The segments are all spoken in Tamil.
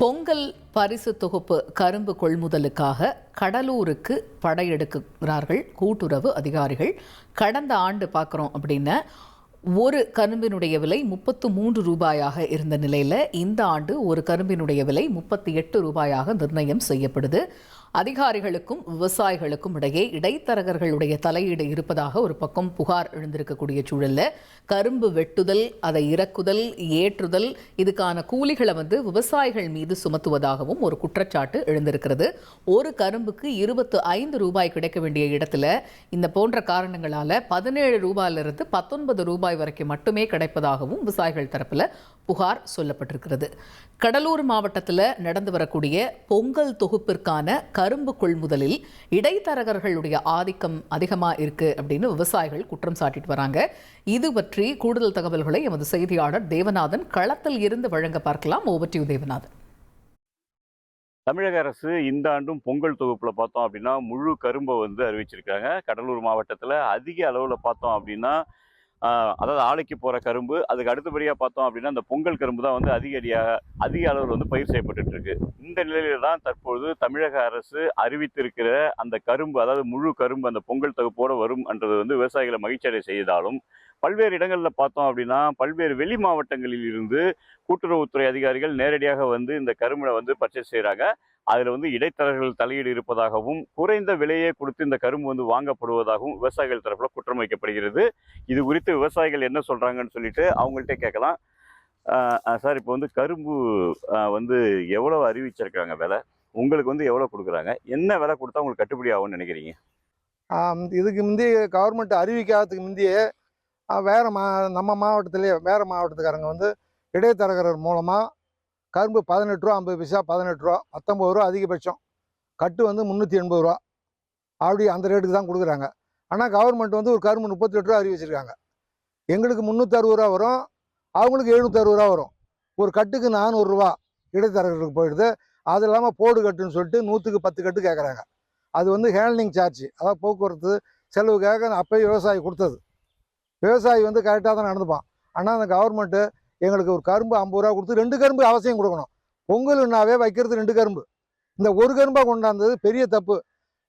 பொங்கல் பரிசு தொகுப்பு கரும்பு கொள்முதலுக்காக கடலூருக்கு படையெடுக்கிறார்கள் கூட்டுறவு அதிகாரிகள். கடந்த ஆண்டு பார்க்குறோம் அப்படின்னா ஒரு கரும்பினுடைய விலை முப்பத்து மூன்று ரூபாயாக இருந்த நிலையில் இந்த ஆண்டு ஒரு கரும்பினுடைய விலை முப்பத்தி எட்டு ரூபாயாக நிர்ணயம் செய்யப்படுது. அதிகாரிகளுக்கும் விவசாயிகளுக்கும் இடையே இடைத்தரகர்களுடைய தலையீடு இருப்பதாக ஒரு பக்கம் புகார் எழுந்திருக்கக்கூடிய சூழல்ல கரும்பு வெட்டுதல் அதை இறக்குதல் ஏற்றுதல் இதுக்கான கூலிகளை வந்து விவசாயிகள் மீது சுமத்துவதாகவும் ஒரு குற்றச்சாட்டு எழுந்திருக்கிறது. ஒரு கரும்புக்கு இருபத்து ஐந்து ரூபாய் கிடைக்க வேண்டிய இடத்துல இந்த போன்ற காரணங்களால் பதினேழு ரூபாயிலிருந்து பத்தொன்பது ரூபாய் வரைக்கும் மட்டுமே கிடைப்பதாகவும் விவசாயிகள் தரப்பில் புகார் சொல்லப்பட்டிருக்கிறது. கடலூர் மாவட்டத்தில் நடந்து வரக்கூடிய பொங்கல் தொகுப்பிற்கான கரும்பு கொள்முதலில் இடைத்தரகர்களுடைய ஆதிக்கம் அதிகமாக இருக்கு அப்படின்னு விவசாயிகள் குற்றம் சாட்டிட்டு வராங்க. இது பற்றி கூடுதல் தகவல்களை எமது செய்தியாளர் தேவநாதன் களத்தில் இருந்து வழங்க பார்க்கலாம். ஓவர் தேவநாதன். தமிழக அரசு இந்த ஆண்டும் பொங்கல் தொகுப்புல பார்த்தோம் அப்படின்னா முழு கரும்பை வந்து அறிவிச்சிருக்காங்க. கடலூர் மாவட்டத்தில் அதிக அளவில் பார்த்தோம் அப்படின்னா அதாவது ஆலைக்கு போகிற கரும்பு அதுக்கு அடுத்தபடியாக பார்த்தோம் அப்படின்னா அந்த பொங்கல் கரும்பு தான் வந்து அதிக அடியாக அதிக அளவில் வந்து பயிர் செய்யப்பட்டுட்டு இருக்கு இந்த நிலையில தான் தற்பொழுது தமிழக அரசு அறிவித்திருக்கிற அந்த கரும்பு அதாவது முழு கரும்பு அந்த பொங்கல் தொகுப்போடு வரும் என்றது வந்து விவசாயிகளை மகிழ்ச்சியடை செய்தாலும் பல்வேறு இடங்களில் பார்த்தோம் அப்படின்னா பல்வேறு வெளி மாவட்டங்களில் இருந்து கூட்டுறவுத்துறை அதிகாரிகள் நேரடியாக வந்து இந்த கரும்பை வந்து பர்ச்சேஸ் செய்கிறாங்க அதில் வந்து இடைத்தரகர்கள் தலையீடு இருப்பதாகவும் குறைந்த விலையே கொடுத்து இந்த கரும்பு வந்து வாங்கப்படுவதாகவும் விவசாயிகள் தரப்பில் குற்றம் வைக்கப்படுகிறது. இது குறித்து விவசாயிகள் என்ன சொல்கிறாங்கன்னு சொல்லிட்டு அவங்கள்ட்ட கேட்கலாம். சார் இப்போ வந்து கரும்பு வந்து எவ்வளோ அறிவிச்சிருக்காங்க விலை? உங்களுக்கு வந்து எவ்வளோ கொடுக்குறாங்க? என்ன விலை கொடுத்தா உங்களுக்கு கட்டுப்படி ஆகும்னு நினைக்கிறீங்க? இதுக்கு முந்தி கவர்மெண்ட் அறிவிக்காததுக்கு முந்தையே வேறு மா நம்ம மாவட்டத்திலே வேறு மாவட்டத்துக்காரங்க வந்து இடைத்தரகர் மூலமாக கரும்பு பதினெட்டு ரூபா ஐம்பது பைசா பதினெட்டு ரூபா பத்தொம்பது ரூபா அதிகபட்சம். கட்டு வந்து முந்நூற்றி எண்பது ரூபா. அப்படி அந்த ரேட்டுக்கு தான் கொடுக்குறாங்க. ஆனால் கவர்மெண்ட் வந்து ஒரு கரும்பு முப்பத்தெட்டு ரூபா அறிவிச்சிருக்காங்க. எங்களுக்கு முந்நூற்றறுபது ரூபா வரும். அவங்களுக்கு எழுநூற்றறுபது ரூபா வரும். ஒரு கட்டுக்கு நானூறுரூவா இடைத்தரகர்களுக்கு போயிடுது. அது இல்லாமல் போடு கட்டுன்னு சொல்லிட்டு நூற்றுக்கு பத்து கட்டு கேட்குறாங்க அது வந்து ஹேண்ட்லிங் சார்ஜ் அதாவது போக்குவரத்து செலவுக்காக அப்போயே விவசாயி கொடுத்தது. விவசாயி வந்து கரெக்டாக தான் நடந்துப்பான். ஆனால் அந்த கவர்மெண்ட்டு எங்களுக்கு ஒரு கரும்பு ஐம்பது ரூபா கொடுத்து ரெண்டு கரும்பு அவசியம் கொடுக்கணும். பொங்கல்னாவே வைக்கிறது ரெண்டு கரும்பு. இந்த ஒரு கரும்பாக கொண்டாந்தது பெரிய தப்பு.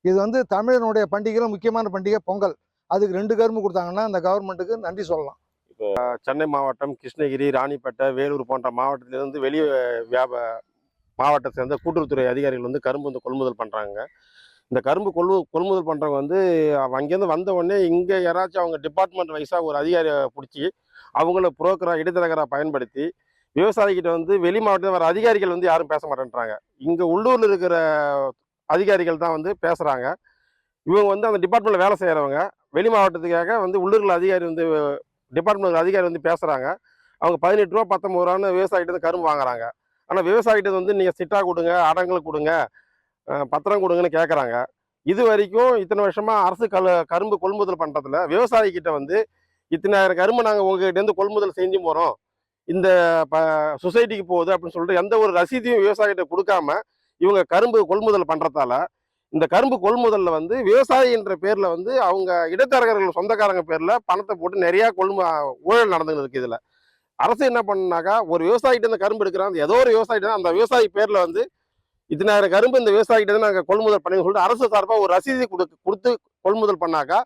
இது வந்து தமிழனுடைய பண்டிகையில் முக்கியமான பண்டிகை பொங்கல். அதுக்கு ரெண்டு கரும்பு கொடுத்தாங்கன்னா அந்த கவர்மெண்ட்டுக்கு நன்றி சொல்லலாம். இப்போ சென்னை மாவட்டம் கிருஷ்ணகிரி ராணிப்பேட்டை வேலூர் போன்ற மாவட்டத்திலிருந்து வெளி வியாப மாவட்டத்தை சேர்ந்த கூட்டுறவுத்துறை அதிகாரிகள் வந்து கரும்பு வந்து கொள்முதல் பண்ணுறாங்க இந்த கரும்பு கொள்மு கொள்முதல் பண்ணுறவங்க வந்து அங்கேருந்து வந்த உடனே இங்கே யாராச்சும் அவங்க டிபார்ட்மெண்ட் வைஸாக ஒரு அதிகாரியை பிடிச்சி அவங்கள புரோக்கராக இடைத்தரகராக பயன்படுத்தி விவசாயிகிட்ட வந்து வெளி மாவட்டத்தில் வர அதிகாரிகள் வந்து யாரும் பேச மாட்டேன்றாங்க. இங்கே உள்ளூரில் இருக்கிற அதிகாரிகள் தான் வந்து பேசுகிறாங்க இவங்க வந்து அந்த டிபார்ட்மெண்ட்டில் வேலை செய்கிறவங்க வெளி மாவட்டத்துக்காக வந்து உள்ளூரில் அதிகாரி வந்து டிபார்ட்மெண்ட் அதிகாரி வந்து பேசுகிறாங்க அவங்க பதினெட்டு ரூபா பத்தொம்பது ரூபான்னு விவசாயிகிட்ட கரும்பு வாங்குறாங்க. ஆனால் விவசாயிகிட்ட வந்து நீங்கள் சிட்டா கொடுங்க அடங்களை கொடுங்க பத்திரம் கொடுங்கன்னு கேட்குறாங்க இது வரைக்கும் இத்தனை வருஷமாக அரசு கல் கரும்பு கொள்முதல் பண்ணுறதுல விவசாயிக்கிட்ட வந்து இத்தனாயிரம் கரும்பு நாங்கள் உங்ககிட்டேருந்து கொள்முதல் செஞ்சு போகிறோம் இந்த ப சொசைட்டிக்கு போகுது அப்படின்னு சொல்லிட்டு எந்த ஒரு ரசீதையும் விவசாயிகிட்ட கொடுக்காம இவங்க கரும்பு கொள்முதல் பண்ணுறதால இந்த கரும்பு கொள்முதலில் வந்து விவசாயின்ற பேரில் வந்து அவங்க இடைத்தரகர்கள் சொந்தக்காரங்க பேரில் பணத்தை போட்டு நிறையா கொள்மு ஊழல் நடந்துன்னு இருக்குது இதில். அரசு என்ன பண்ணுனாக்கா ஒரு விவசாயிகிட்ட இந்த கரும்பு எடுக்கிறாங்க. ஏதோ ஒரு விவசாயிட்ட அந்த விவசாயி பேரில் வந்து இத்தனாயிரம் கரும்பு இந்த விவசாயிகிட்ட நாங்கள் கொள்முதல் பண்ணி சொல்லிட்டு அரசு சார்பாக ஒரு ரசீது கொடுத்து கொடுத்து கொள்முதல் பண்ணாக்கா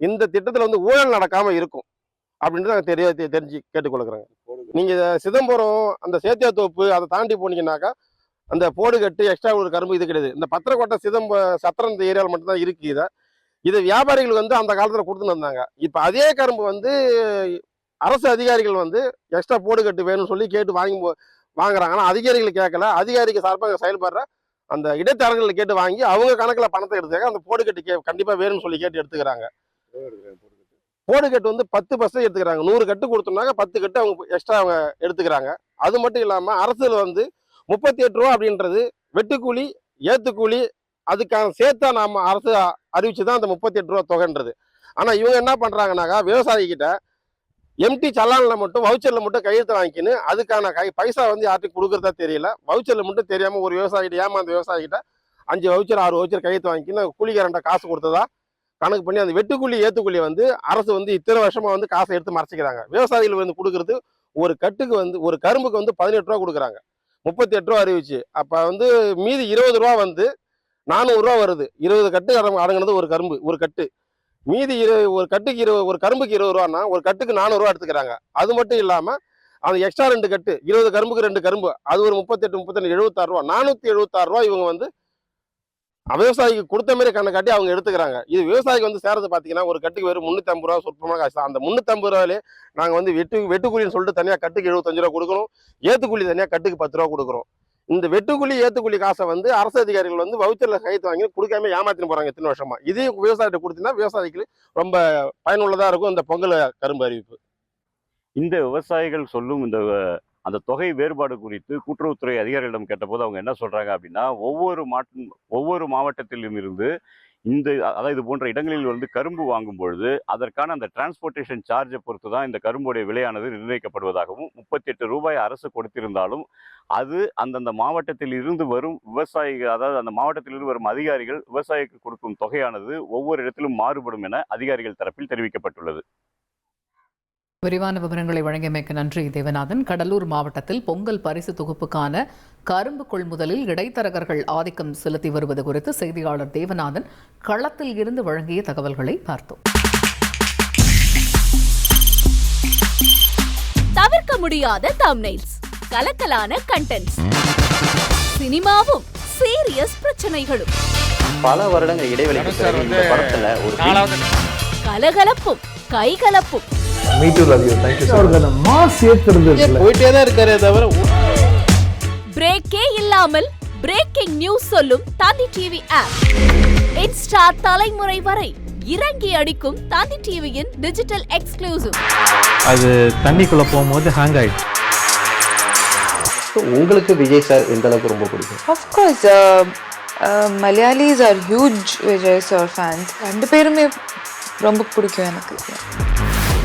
இந்த திட்டத்தில் வந்து ஊழல் நடக்காமல் இருக்கும் அப்படின்ட்டு நாங்கள் தெரிய தெரிஞ்சு கேட்டுக்கொள்கிறோங்க. நீங்கள் சிதம்பரம் அந்த சேத்தியாத்தோப்பு அதை தாண்டி போனீங்கன்னாக்கா அந்த போடுகட்டு எக்ஸ்ட்ரா ஒரு கரும்பு இது கிடையாது. இந்த பத்திரக்கோட்டை சிதம்ப சத்திரம் இந்த ஏரியாவில் மட்டும்தான் இருக்கு இதை. இது வியாபாரிகள் வந்து அந்த காலத்தில் கொடுத்துன்னு வந்தாங்க. இப்போ அதே கரும்பு வந்து அரசு அதிகாரிகள் வந்து எக்ஸ்ட்ரா போடுகட்டு வேணும்னு சொல்லி கேட்டு வாங்கி வாங்குறாங்க. ஆனால் அதிகாரிகள் கேட்கல அதிகாரிக்கு சார்பாக செயல்படுற அந்த இடைத்தரகர்கள் கேட்டு வாங்கி அவங்க கணக்கில் பணத்தை எடுத்துக்காங்க அந்த போடுகட்டு கே கண்டிப்பாக வேணும்னு சொல்லி கேட்டு எடுத்துக்கிறாங்க. போடுகட்டு வந்து பத்து பர்சன்ட் எடுத்துக்கிறாங்க. நூறு கட்டு கொடுத்தோம்னாக்க பத்து கட்டு அவங்க எக்ஸ்ட்ரா அவங்க எடுத்துக்கிறாங்க. அது மட்டும் இல்லாமல் அரசில் வந்து முப்பத்தி எட்டு ரூபா அப்படின்றது வெட்டுக்கூலி ஏத்துக்கூலி அதுக்கான சேர்த்தா நாம அரசு அறிவிச்சு தான் அந்த முப்பத்தி எட்டு ரூபா தொகைன்றது. ஆனால் இவங்க என்ன பண்ணுறாங்கனாக்கா விவசாயிக்கிட்ட எம்டி சலானில் மட்டும் வவுச்சரில் மட்டும் கையெழுத்து வாங்கிக்கின்னு அதுக்கான கை பைசா வந்து யார்ட்டும் கொடுக்குறதா தெரியல. வவுச்சரில் மட்டும் தெரியாமல் ஒரு விவசாயிகிட்ட ஏமாந்த விவசாயிகிட்ட அஞ்சு வவுச்சர் ஆறு வவுச்சர் கையெழுத்து வாங்கிக்கின்னு கூலிக்காரன்ட்ட காசு கொடுத்ததா? கணக்கு பண்ணி அந்த வெட்டுக்கூலி ஏத்துக்கூலி வந்து அரசு வந்து இத்தனை வருஷமாக வந்து காசை எடுத்து மறைச்சிக்கிறாங்க. விவசாயிகள் வந்து கொடுக்குறது ஒரு கட்டுக்கு வந்து ஒரு கரும்புக்கு வந்து பதினெட்டு ரூபா கொடுக்குறாங்க. முப்பத்தி எட்டு ரூபா அறிவிச்சு. அப்போ வந்து மீதி இருபது ரூபா வந்து நானூறுரூவா வருது. இருபது கட்டு அடங்கு- அடங்குனது ஒரு கரும்பு ஒரு கட்டு. மீதி இரு ஒரு கட்டுக்கு இருபது ஒரு கரும்புக்கு இருபது ரூபான்னா ஒரு கட்டுக்கு நானூறுரூவா எடுத்துக்கிறாங்க. அது மட்டும் இல்லாமல் அந்த எக்ஸ்ட்ரா ரெண்டு கட்டு இருபது கரும்புக்கு ரெண்டு கரும்பு அது ஒரு முப்பத்தெட்டு முப்பத்தெட்டு எழுபத்தாறு ரூபா நானூற்றி எழுபத்தாறு ரூபா இவங்க வந்து விவசாயிக்கு கொடுத்த மாதிரி கண்ணை காட்டி அவங்க எடுத்துக்கிறாங்க. இது விவசாயிக்கு வந்து சேரது பார்த்தீங்கன்னா ஒரு கட்டுக்கு வெறும் முந்நூற்றம்பது ரூபா சொற்பமாக காசு. தான். அந்த முந்நூற்றம்பது ரூபாயிலே நாங்கள் வந்து வெட்டு வெட்டுக்கூலின்னு சொல்லிட்டு தனியாக கட்டுக்கு எழுபத்தஞ்சு ரூபா கொடுக்கணும். ஏத்துக்கூலி தனியாக கட்டுக்கு பத்து ரூபா கொடுக்குறோம். இந்த வெட்டுக்குழி ஏத்துக்குழி காசை வந்து அரசு அதிகாரிகள் வந்து வவுச்சரில் கைத்து வாங்கி கொடுக்காம ஏமாத்தின்னு போறாங்க இத்தனை வருஷமா. இதையும் விவசாயிட்ட கொடுத்தீங்கன்னா விவசாயிகளுக்கு ரொம்ப பயனுள்ளதா இருக்கும் இந்த பொங்கல் கரும்பு அறிவிப்பு. இந்த விவசாயிகள் சொல்லும் இந்த அந்த தொகை வேறுபாடு குறித்து கூட்டுறவுத்துறை அதிகாரிகளிடம் கேட்டபோது அவங்க என்ன சொல்றாங்க அப்படின்னா ஒவ்வொரு மாட்டு ஒவ்வொரு மாவட்டத்திலும் இருந்து இந்த அதாவது இது போன்ற இடங்களில் வந்து கரும்பு வாங்கும் பொழுது அதற்கான அந்த டிரான்ஸ்போர்ட்டேஷன் சார்ஜை பொறுத்து தான் இந்த கரும்புடைய விலையானது நிர்ணயிக்கப்படுவதாகவும் முப்பத்தி எட்டு ரூபாய் அரசு கொடுத்திருந்தாலும் அது அந்தந்த மாவட்டத்தில் இருந்து வரும் விவசாயிகள் அதாவது அந்த மாவட்டத்தில் இருந்து வரும் அதிகாரிகள் விவசாயிக்கு கொடுக்கும் தொகையானது ஒவ்வொரு இடத்திலும் மாறுபடும் என அதிகாரிகள் தரப்பில் தெரிவிக்கப்பட்டுள்ளது. விரிவான விவரங்களை வழங்கியமைக்கு நன்றி தேவநாதன். கடலூர் மாவட்டத்தில் பொங்கல் பரிசு தொகுப்புக்கான கரும்பு கொள்முதலில் இடைத்தரகர்கள் ஆதிக்கம் செலுத்தி வருவது குறித்து செய்தியாளர் தேவநாதன் களத்தில் இருந்து வழங்கிய தகவல்களை பார்த்தோம். தவிர்க்க முடியாத தம்னைல்ஸ் கலக்கலான கண்டென்ட்ஸ் சினிமாவும் சீரியஸ் பிரச்சனைகளும். பல வருடங்கள் இடைவெளிக்கு பிறகு இந்த படத்துல ஒரு கலகலப்பும் கைகலப்பும் போயிட்டே தான் இருக்காரே தவிர பிரேக்கே இல்லாமல் பிரேக்கிங் நியூஸ் சொல்லும் தந்தி டிவி ஆப் இன்ஸ்டா தலைமுறை வரை இறங்கி அடிக்கும் தந்தி டிவியின் டிஜிட்டல் எக்ஸ்க்ளூசிவ் அது தண்ணிக்குள்ள போகும்போது ஹேங் ஆயிடுச்சு உங்களுக்கு விஜய் சார் எந்த அளவுக்கு ரொம்ப பிடிக்கும்? Uh, Malayalis are huge Vijay sir fans. ரெண்டு பேருமே ரொம்ப பிடிக்கும் எனக்கு.